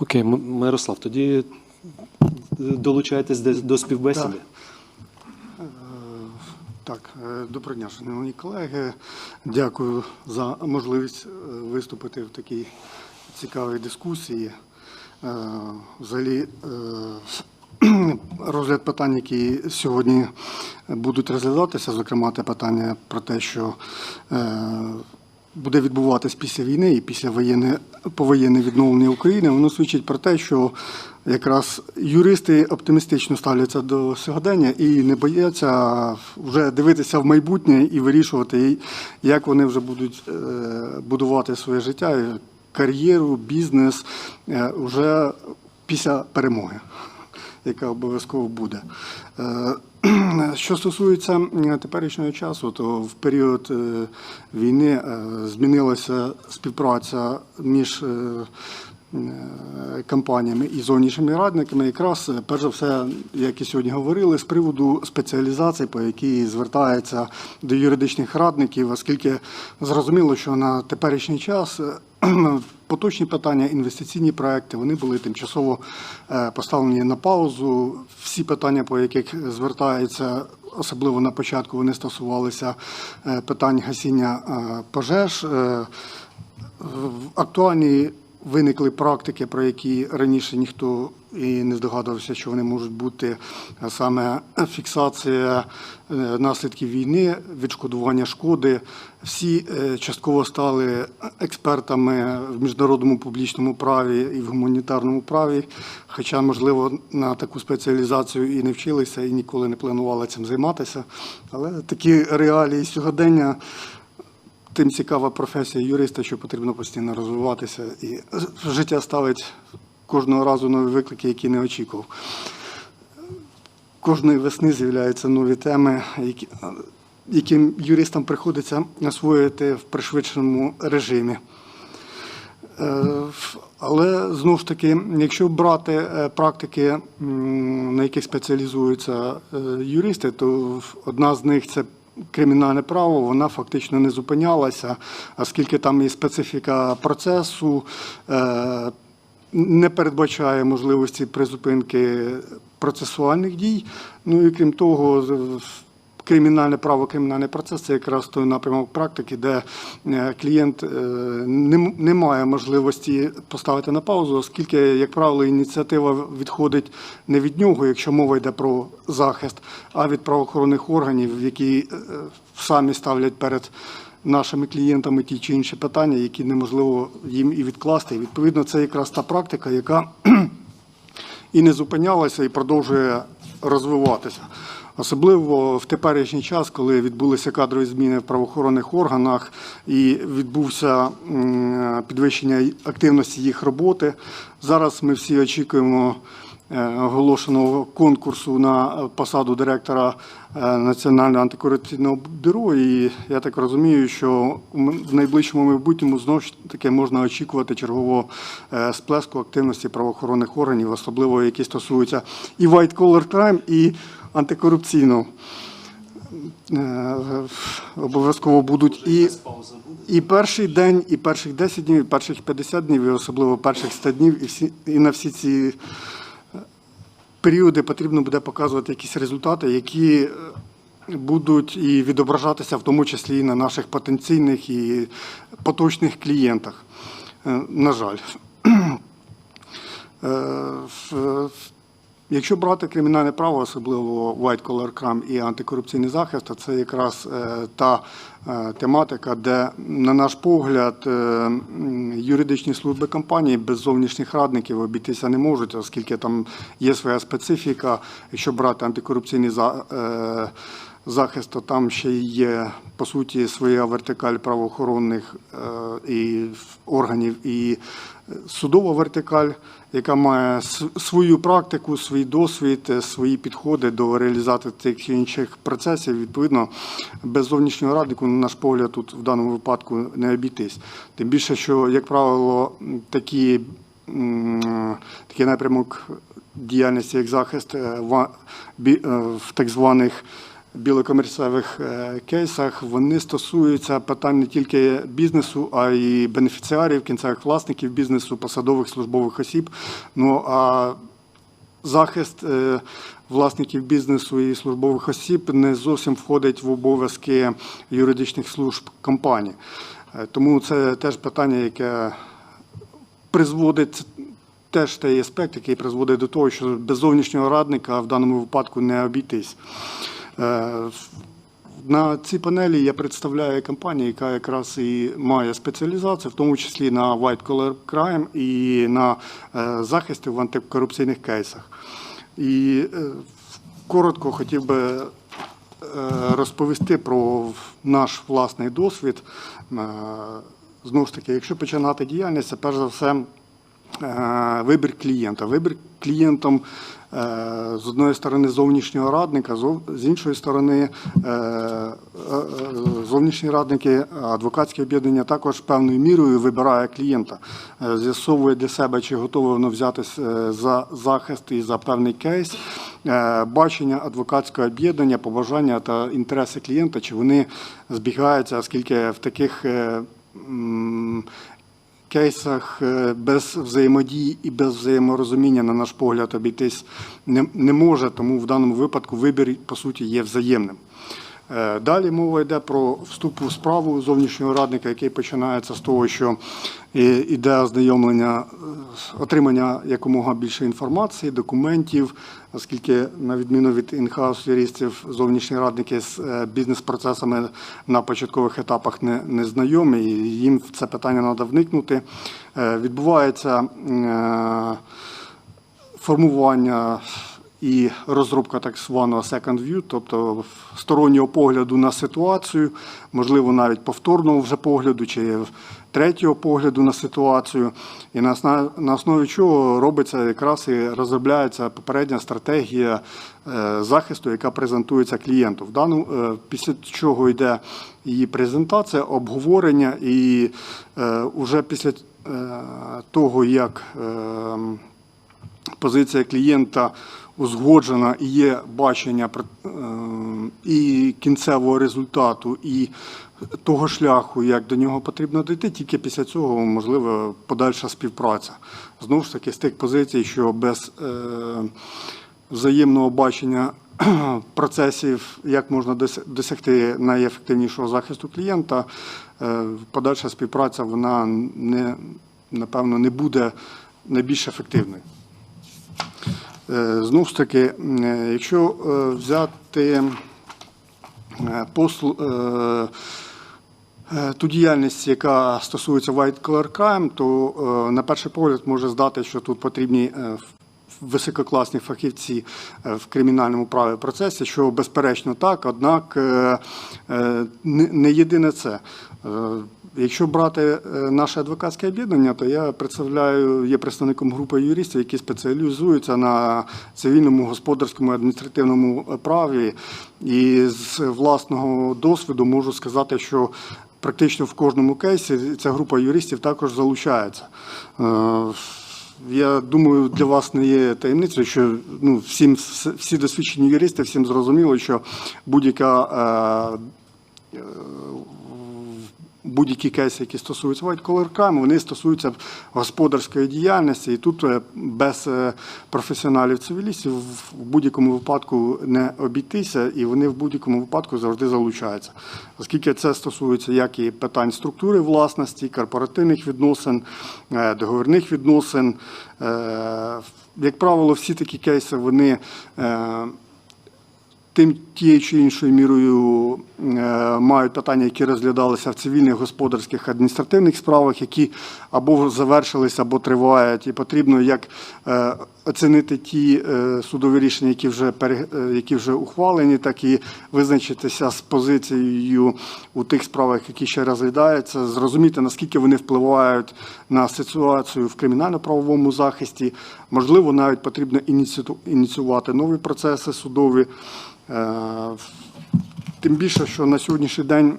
Окей, Мирослав, тоді долучайтесь до, співбесіди. Е, Так, е, доброго дня, шановні колеги. Дякую за можливість е, виступити в такій цікавій дискусії. Е, Взагалі, е, розгляд питань, які сьогодні будуть розглядатися, зокрема те питання про те, що е, буде відбуватись після війни і після воєнне, повоєнне відновлення України, воно свідчить про те, що якраз юристи оптимістично ставляться до сьогодення і не бояться вже дивитися в майбутнє і вирішувати, як вони вже будуть е, будувати своє життя, кар'єру, бізнес е, вже після перемоги яка обов'язково буде. Що стосується теперішнього часу, то в період е, війни е, змінилася співпраця між е, компаніями і зовнішніми радниками, якраз е, перш за все, як і сьогодні говорили, з приводу спеціалізації, по якій звертається до юридичних радників, оскільки зрозуміло, що на теперішній час е, поточні питання, інвестиційні проекти, вони були тимчасово е, поставлені на паузу. Всі питання, по яких звертаються, особливо на початку, вони стосувалися е, питань гасіння е, пожеж. Е, Актуальні виникли практики, про які раніше ніхто і не здогадувався, що вони можуть бути саме фіксація е, наслідків війни, відшкодування шкоди. Всі е, частково стали експертами в міжнародному публічному праві і в гуманітарному праві, хоча, можливо, на таку спеціалізацію і не вчилися, і ніколи не планували цим займатися. Але такі реалії сьогодення тим цікава професія юриста, що потрібно постійно розвиватися, і життя ставить кожного разу нові виклики, які не очікував. Кожної весни з'являються нові теми, які, яким юристам приходиться освоїти в пришвидшеному режимі. Е, Але знову ж таки, якщо брати е, практики, на яких спеціалізуються е, юристи, то одна з них це кримінальне право, вона фактично не зупинялася, оскільки там і специфіка процесу, е, не передбачає можливості призупинки процесуальних дій. Ну і крім того, Кримінальне право, кримінальний процес це якраз той напрямок практики, де е, клієнт е, не, має можливості поставити на паузу, оскільки, як правило, ініціатива відходить не від нього, якщо мова йде про захист, а від правоохоронних органів, які е, самі ставлять перед нашими клієнтами ті чи інші питання, які неможливо їм і відкласти. Відповідно, це якраз та практика, яка і не зупинялася, і продовжує розвиватися. Особливо в теперішній час, коли відбулися кадрові зміни в правоохоронних органах і відбувся підвищення активності їх роботи. Зараз ми всі очікуємо оголошеного конкурсу на посаду директора е, Національного антикорупційного бюро. І я так розумію, що в найближчому майбутньому знову ж таки можна очікувати чергового е, сплеску активності правоохоронних органів, особливо які стосуються і white collar crime, і антикорупційного. Е, Обов'язково будуть і, і перший день, і перших 10 днів, і перших 50 днів, і особливо перших 100 днів, і, всі, і на всі ці періоди потрібно буде показувати якісь результати, які е, будуть і відображатися в тому числі і на наших потенційних і поточних клієнтах. Е, На жаль. Якщо брати кримінальне право, особливо white collar crime і антикорупційний захист, то це якраз е, та е, тематика, де, на наш погляд, е, юридичні служби компанії без зовнішніх радників обійтися не можуть, оскільки там є своя специфіка. Якщо брати антикорупційний за- захист, то там ще є по суті своя вертикаль правоохоронних е, і органів і е, судова вертикаль, яка має свою практику, свій досвід, е, свої підходи до реалізації тих чи інших процесів. Відповідно, без зовнішнього раднику, на наш погляд, тут в даному випадку не обійтись. Тим більше, що, як правило, такі, такий напрямок діяльності як захист в так званих білокомерцевих е, кейсах вони стосуються питань не тільки бізнесу, а й бенефіціарів, кінцевих власників бізнесу, посадових службових осіб. Ну а захист е, власників бізнесу і службових осіб не зовсім входить в обов'язки юридичних служб компанії. Е, Тому це теж питання, яке призводить теж той аспект, який призводить до того, що без зовнішнього радника в даному випадку не обійтись. Е, На цій панелі я представляю компанію, яка якраз і має спеціалізацію, в тому числі на white collar crime і на е, захисті в антикорупційних кейсах. І е, коротко хотів би розповісти про наш власний досвід. Знову ж таки, якщо починати діяльність, це перш за все вибір клієнта. Вибір клієнтом з одної сторони зовнішнього радника, з іншої сторони е, е, е, зовнішні радники, адвокатське об'єднання також певною мірою вибирає клієнта, Е, з'ясовує для себе, чи готове воно взятись е, за захист і за певний кейс. Е, Бачення адвокатського об'єднання, побажання та інтереси клієнта, чи вони збігаються, оскільки в таких е, кейсах е, без взаємодії і без взаєморозуміння, на наш погляд, обійтись не, не може, тому в даному випадку вибір, по суті, є взаємним. Е, Далі мова йде про вступ у справу зовнішнього радника, який починається з того, що іде ознайомлення, е, отримання якомога більше інформації, документів, оскільки, на відміну від інхаус юристів, зовнішні радники з е, бізнес-процесами на початкових етапах не, не знайомі, і їм в це питання треба вникнути. Відбувається формування і розробка так званого second view, тобто стороннього погляду на ситуацію, можливо, навіть повторного вже погляду чи третього погляду на ситуацію. І на основі чого робиться якраз і розробляється попередня стратегія е, захисту, яка презентується клієнту. В даному е, після чого йде її презентація, обговорення, і е, уже після е, того, як е, позиція клієнта узгоджена і є бачення е, і кінцевого результату, і того шляху, як до нього потрібно дійти, тільки після цього можлива подальша співпраця. Знову ж таки, з тих позицій, що без е, взаємного бачення процесів, як можна досягти найефективнішого захисту клієнта, е, подальша співпраця вона не, напевно не буде найбільш ефективною. Е, Знову ж таки, е, якщо е, взяти послу, ту діяльність, яка стосується white collar crime, то на перший погляд може здати, що тут потрібні висококласні фахівці в кримінальному праві процесі, що безперечно так, однак не єдине це. Якщо брати е, наше адвокатське об'єднання, то я представляю, є представником групи юристів, які спеціалізуються на цивільному, господарському, адміністративному праві. І з власного досвіду можу сказати, що практично в кожному кейсі ця група юристів також залучається. Е, я думаю, для вас не є таємницею, що ну, всім всі досвідчені юристи, всім зрозуміло, що будь-яка е, будь-які кейси, які стосуються white collar crime, вони стосуються господарської діяльності, і тут е, без е, професіоналів цивілістів в будь-якому випадку не обійтися, і вони в будь-якому випадку завжди залучаються. Оскільки це стосується як і питань структури власності, корпоративних відносин, е, договірних відносин. Як правило, всі такі кейси вони тим тією чи іншою мірою е, мають питання, які розглядалися в цивільних, господарських, адміністративних справах, які або завершилися, або тривають, і потрібно як е, оцінити ті е, судові рішення, які вже е, які вже ухвалені, так і визначитися з позицією у тих справах, які ще розглядаються, зрозуміти наскільки вони впливають на ситуацію в кримінально-правовому захисті. Можливо, навіть потрібно ініціювати нові процеси судові. Е, Тим більше, що на сьогоднішній день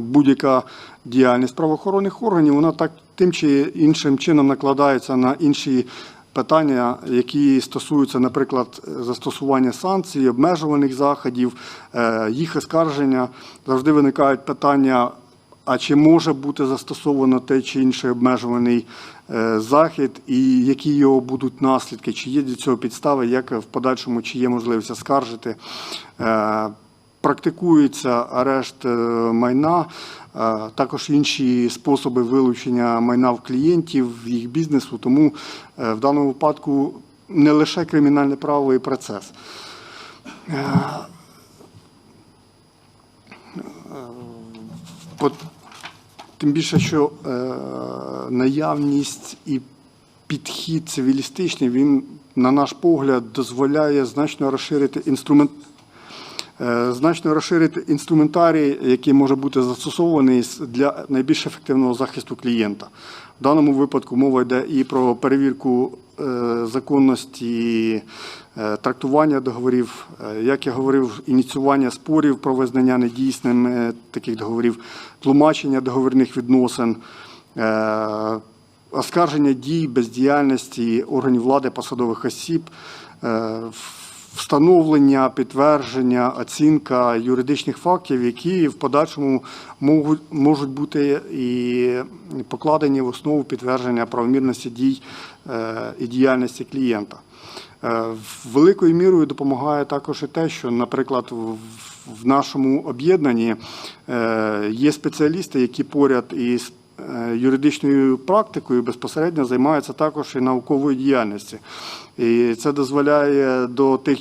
будь-яка діяльність правоохоронних органів, вона так тим чи іншим чином накладається на інші питання, які стосуються, наприклад, застосування санкцій, обмежувальних заходів, е, їх оскарження, завжди виникають питання. А чи може бути застосовано той чи інший обмежуваний е, захід, і які його будуть наслідки? Чи є для цього підстави, як в подальшому, чи є можливість оскаржити? Е, Практикується арешт майна, також інші способи вилучення майна в клієнтів, їх бізнесу. Тому е, в даному випадку не лише кримінальний правовий процес. От, тим більше, що е, наявність і підхід цивілістичний, він, на наш погляд, дозволяє значно розширити інструмент. Е, Значно розширити інструментарій, який може бути застосований для найбільш ефективного захисту клієнта. В даному випадку мова йде і про перевірку е, законності е, трактування договорів, як я говорив, ініціювання спорів про визнання недійсними таких договорів, тлумачення договірних відносин, оскарження дій, бездіяльності органів влади, посадових осіб, встановлення, підтвердження, оцінка юридичних фактів, які в подальшому можуть, бути і покладені в основу підтвердження правомірності дій е, і діяльності клієнта. Е, Великою мірою допомагає також і те, що, наприклад, в- нашому об'єднанні е, є спеціалісти, які поряд із юридичною практикою безпосередньо займаються також і науковою діяльністю. І це дозволяє до тих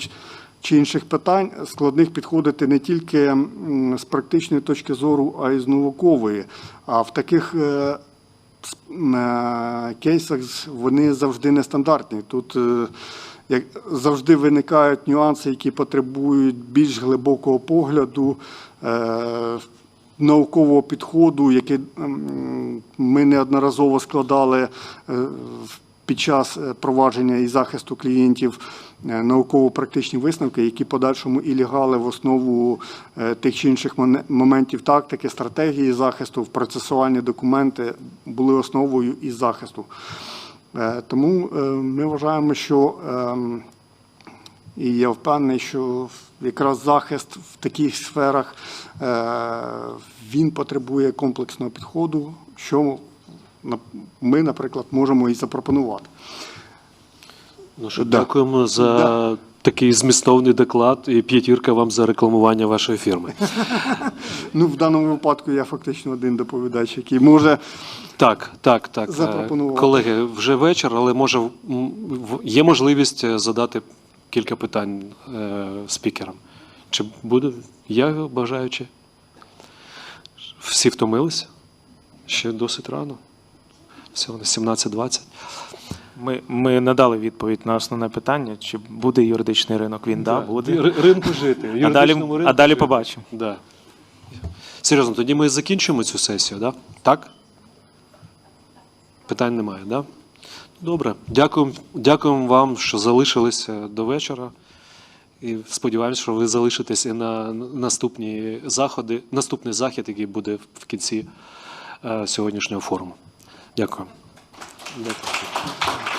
чи інших питань складних підходити не тільки з практичної точки зору, а й з наукової. А в таких е, е, кейсах вони завжди нестандартні. Тут е, як завжди виникають нюанси, які потребують більш глибокого погляду, е, наукового підходу, який ми неодноразово складали е, під час е, провадження і захисту клієнтів е, науково-практичні висновки, які подальшому і лягали в основу тих чи інших моментів тактики, стратегії захисту, в процесуальні документи були основою і захисту. Тому ми вважаємо, що ем, і я впевнений, що якраз захист в таких сферах е, він потребує комплексного підходу, що ми, наприклад, можемо і запропонувати. Ну що, Да. дякуємо за Да. такий змістовний доклад і п'ятірка вам за рекламування вашої фірми. Ну, в даному випадку я фактично один доповідач, який може Так, так, так. Е, Запропонувати. Колеги, вже вечір, але може є можливість е, задати кілька питань е, спікерам. Чи буде? Є бажаючі? Всі втомилися? Ще досить рано. Всього на 17.20. Ми, ми надали відповідь на основне питання, чи буде юридичний ринок. Він да, буде. Ринку жити. А далі, ринку а далі жити. побачимо. Да. Серйозно, тоді ми закінчимо цю сесію, да? так? Питань немає, да? Добре. Дякуємо, дякуємо вам, що залишилися до вечора. І сподіваємось, що ви залишитесь і на наступні заходи, наступний захід, який буде в кінці е, сьогоднішнього форуму. Дякую. Дякую.